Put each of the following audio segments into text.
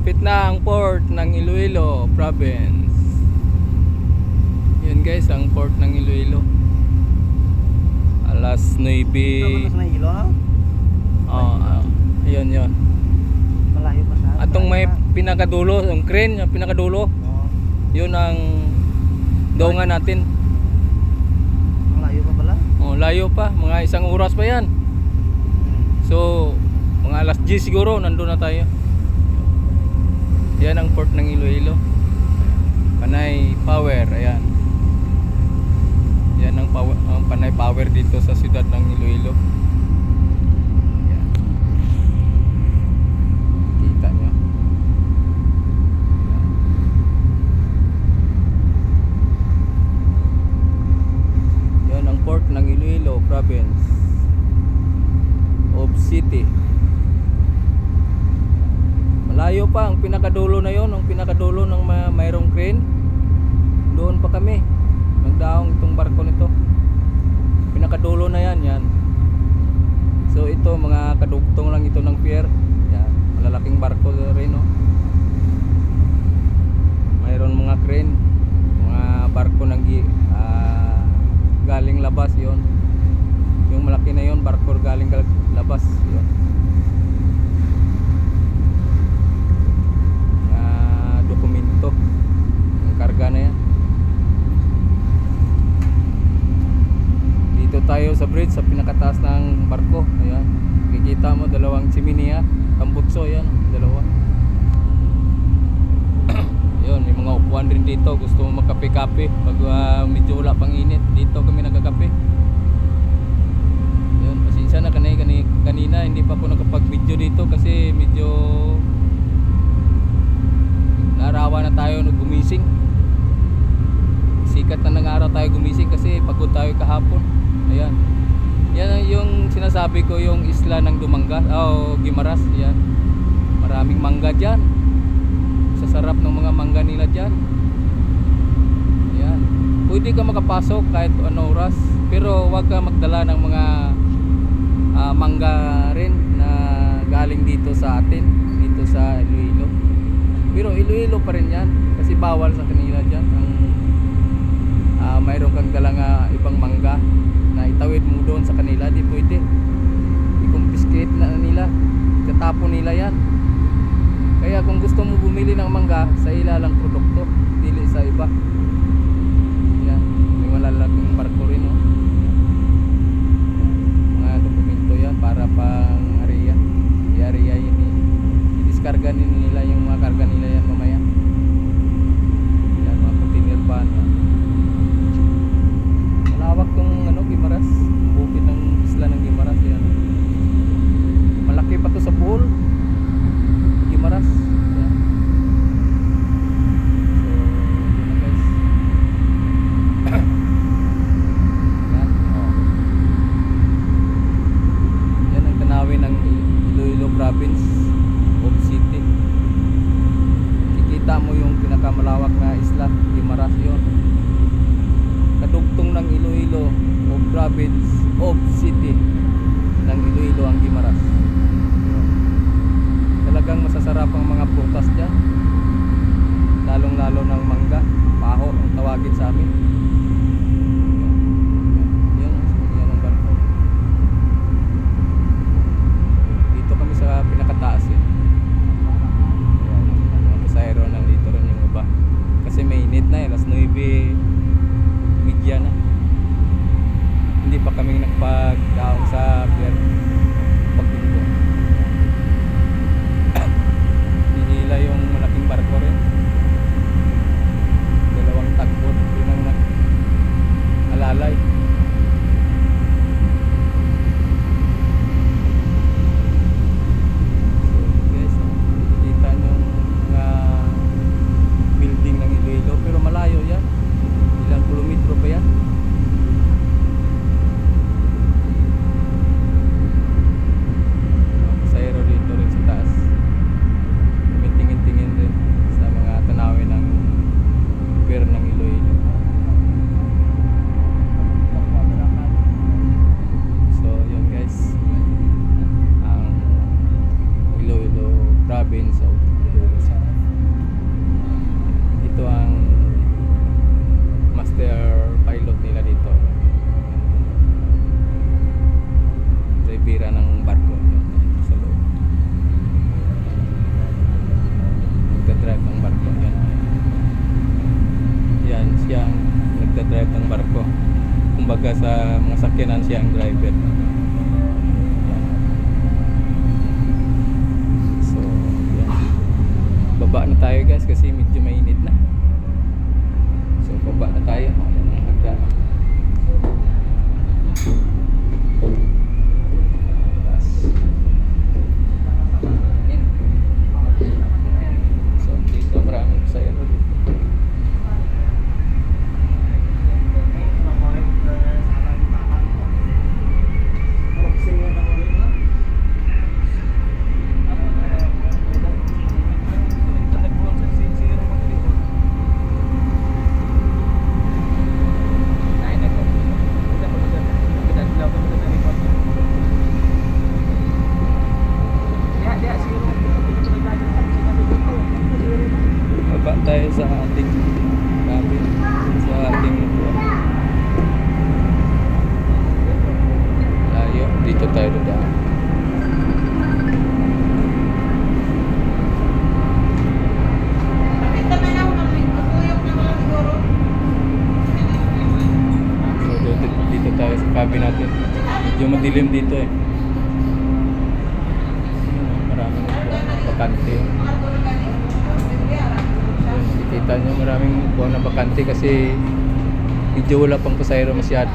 Malapit na ang port ng Iloilo province. Yun guys, ang port ng Iloilo. Alas 9. Tapos na ilo, no? Oh, yun yun. Malayo pa sa Atong may pinakadulo, yung crane, yung pinakadulo, Oo. yun ang daungan natin. Malayo pa pala. Oh, layo pa, mga isang oras pa yan. Hmm. So, mga alas 10 siguro, nandun na tayo. Yan ang port ng Iloilo. Panay Power, ayan. Yan ang, power, ang Panay Power dito sa siyudad ng Iloilo. Yan. Kita nyo. Yan ang port ng Iloilo province of city. Malayo pa ang pinakadulo na yon, ang pinakadulo ng ma- mayroong crane. Doon pa kami. Nagdaong itong barko nito. Pinakadulo na yan, yan. So ito mga kadugtong lang ito ng pier. Yan, malalaking barko rin no. Mayroon mga crane, mga barko nang gi, ah, galing labas yon. Yung malaki na yon, barko galing gal- labas yon. Ah, dokumento. Ang karga na yan. Dito tayo sa bridge sa pinakataas ng barko. Ayan. Kikita mo dalawang chimney Tambutso yan, dalawa. Yun, may mga upuan rin dito. Gusto mo magkape-kape pag ah, medyo wala pang init. Dito kami nagkakape. Yun, pasensya na kanina, kanina, kanina hindi pa ako nakapag-video dito kasi medyo narawa na tayo nung gumising. Sikat na ng araw tayo gumising kasi pagod tayo kahapon. Ayan. Yan yung sinasabi ko yung isla ng Dumangas, oh, Gimaras, yan. Maraming mangga diyan. Sa sarap ng mga mangga nila diyan. Yan. Pwede ka makapasok kahit ano oras, pero wag ka magdala ng mga ah, mangga rin na galing dito sa atin, dito sa Iloilo. Pero Iloilo pa rin yan kasi bawal sa kanila dyan ang ah, mayroon kang dalang ah, ibang mangga na itawid mo doon sa kanila di pwede i-confiscate na nila katapon nila yan kaya kung gusto mo bumili ng mangga sa ilalang produkto dili sa iba yan may malalaking barko rin no? mga dokumento yan para pang area i-area yun eh. i-discarga nila yung mga karga nila of city ng Iloilo ang Gimaras talagang masasarap ang mga prutas dyan. Lalong lalo ng mangga paho ang tawagin sa amin. Yun yan ang barko. Dito kami sa pinakataas yun. magda-drive ng barko. Kumbaga sa mga sakyanan siya ang driver. So yan. Baba na tayo guys kasi medyo mainit na. So baba na tayo. Yan ang hagdan bakante. Kita nyo maraming upuan na bakante kasi medyo wala pang pasayro masyado.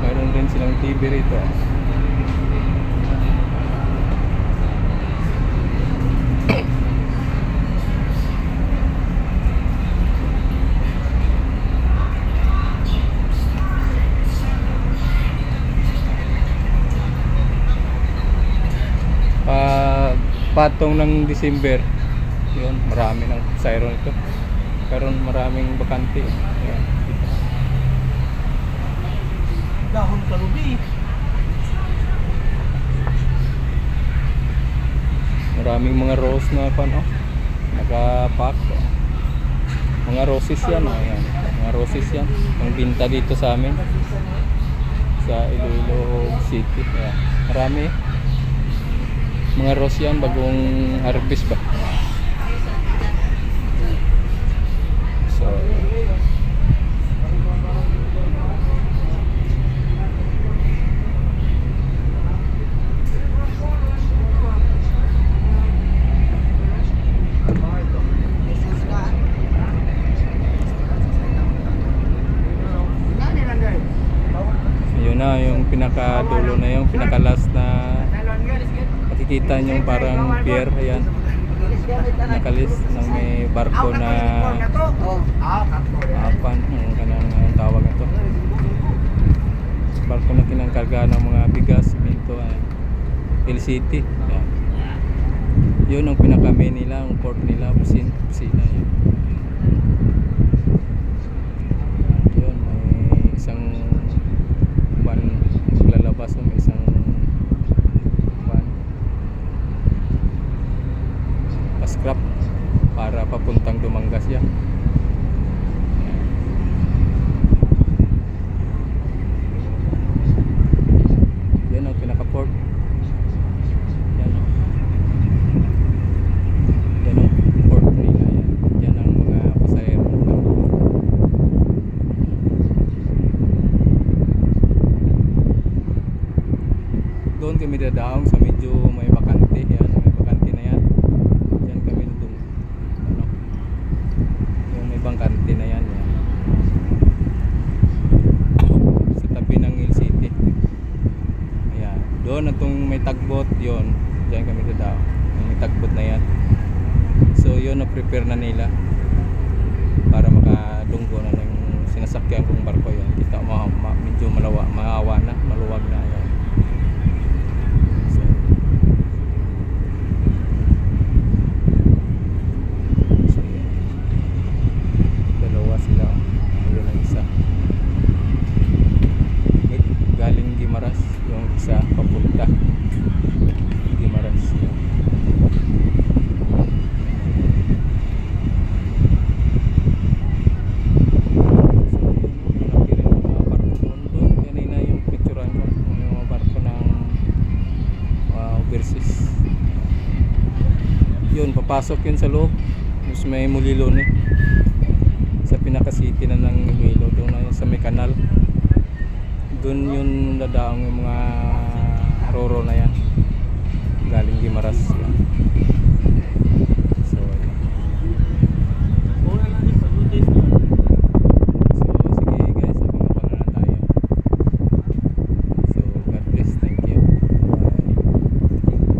Mayroon din silang TV rito. Patong ng December. Yun marami ng siren ito. Karon maraming bakante. Dito. Dahon kalubi. maraming mga rose na pan oh. Nakapack oh. mga roses yan oh. Yan mga roses yan. Ang binta dito sa amin. Sa Iloilo City. Ayan. marami mga rose yan bagong harvest ba? So yun na yung pinakadulo na yung pinaka last na makikita nyo parang pier ayan. Nakalis ng may barko na apan yung kanang tawag ito barko na kinangkarga ng mga bigas simento uh, LCT ayan. yun ang pinaka main nila ang port nila pusin pusina yun may isang van maglalabas o may isang van pa-scrap para papuntang Dumangas yan yan ang pinaka-port yan o yan o port nila yan yan ang mga pasahero doon kami dadaong sa medyo may bakante. Yan may bakante na yan. Yan kami doon ano? Yung may bakante na yan yan. Sa tabi ng Hill City. Ayan. Doon atong may tagbot yon diyan kami dadaong. Yung may tagbot na yan. So yun na prepare na nila para makadunggo na ng sinasakyan kong barko. Yun kita ma, ma, medyo malawa maawa na maluwag na yan So, so, yun. Dalawa sila. Ayun ang isa. Eh, Galing Gimaras. Yung isa papunta. Gimaras. Yun. So, yun. Malaki rin yung mga barko doon. Doon, kanina yung picturean ko. Yung mga barko ng uh, overseas. Yun, papasok yun sa loob. Tapos may mulilo ni. Sa pinaka-city na ng Iloilo. Doon na sa may kanal. Doon yun dadaong yung mga roro na yan. Galing Gimaras. Yan.